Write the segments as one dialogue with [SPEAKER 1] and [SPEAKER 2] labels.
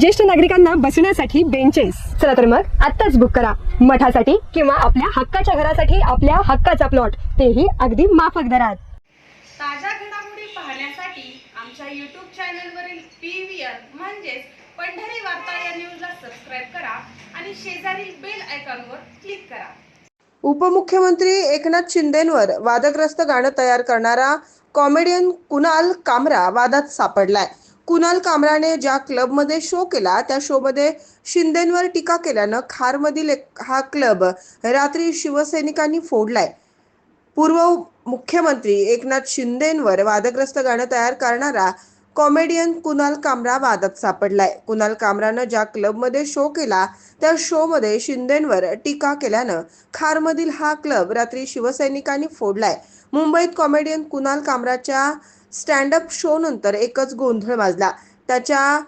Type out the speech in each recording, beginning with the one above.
[SPEAKER 1] ज्येष्ठ नागरिकांना बसण्यासाठी बेंचेस चला तर मग आत्ताच बुक करा. मठासाठी किंवा आपल्या हक्काच्या घरासाठी आपल्या हक्काचा प्लॉट तेही अगदी माफक दरात.
[SPEAKER 2] ताज्या घडामोडी पाहण्यासाठी आमच्या यूट्यूब चॅनलवरील पी व्ही आर म्हणजेच पंढरी वार्ता या न्यूजला सबस्क्राईब करा आणि शेजारील बेल आयकॉनवर क्लिक करा.
[SPEAKER 3] उपमुख्यमंत्री एकनाथ शिंदेंवर वादग्रस्त गाणं तयार करणारा कॉमेडियन कुणाल कामरा वादात सापडलाय. कुणाल कामराने ज्या क्लबमध्ये शो केला त्या शोमध्ये शिंदेंवर टीका केल्यानं खारमधील एक हा क्लब रात्री शिवसैनिकांनी फोडलाय. पूर्व मुख्यमंत्री एकनाथ शिंदेंवर वादग्रस्त गाणं तयार करणारा कॉमेडियन कुणाल कामरा वादात सापडलाय. कुणाल कामरानं ज्या क्लबमध्ये शो केला त्या शोमध्ये शिंदेंवर टीका केल्यानं खारमधील हा क्लब रात्री शिवसैनिकांनी फोडलाय. मुंबईत कॉमेडियन कुणाल कामराच्या स्टँडअप शो नंतर एकच गोंधळ माजला. त्याच्या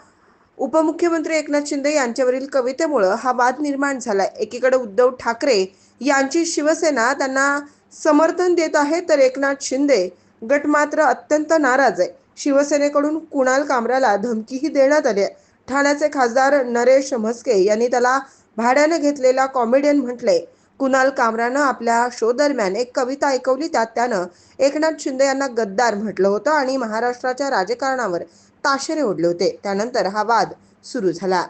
[SPEAKER 3] उपमुख्यमंत्री एकनाथ शिंदे यांच्यावरील कवितेमुळं हा वाद निर्माण झाला एकीकडे उद्धव ठाकरे यांची शिवसेना त्यांना समर्थन देत आहे तर एकनाथ शिंदे गट मात्र अत्यंत नाराज आहे. शिवसेनेकडून कुणाल कामराला धमकीही देण्यात आली आहे. ठाण्याचे खासदार नरेश म्हस्के यांनी त्याला भाड्याने घेतलेला कॉमेडियन म्हटले कुणाल कामरानं आपल्या शो दरम्यान एक कविता ऐकवली त्यात त्यानं एकनाथ शिंदे यांना गद्दार म्हटलं होतं आणि महाराष्ट्राच्या राजकारणावर ताशेरे ओढले होते. त्यानंतर हा वाद सुरू झाला.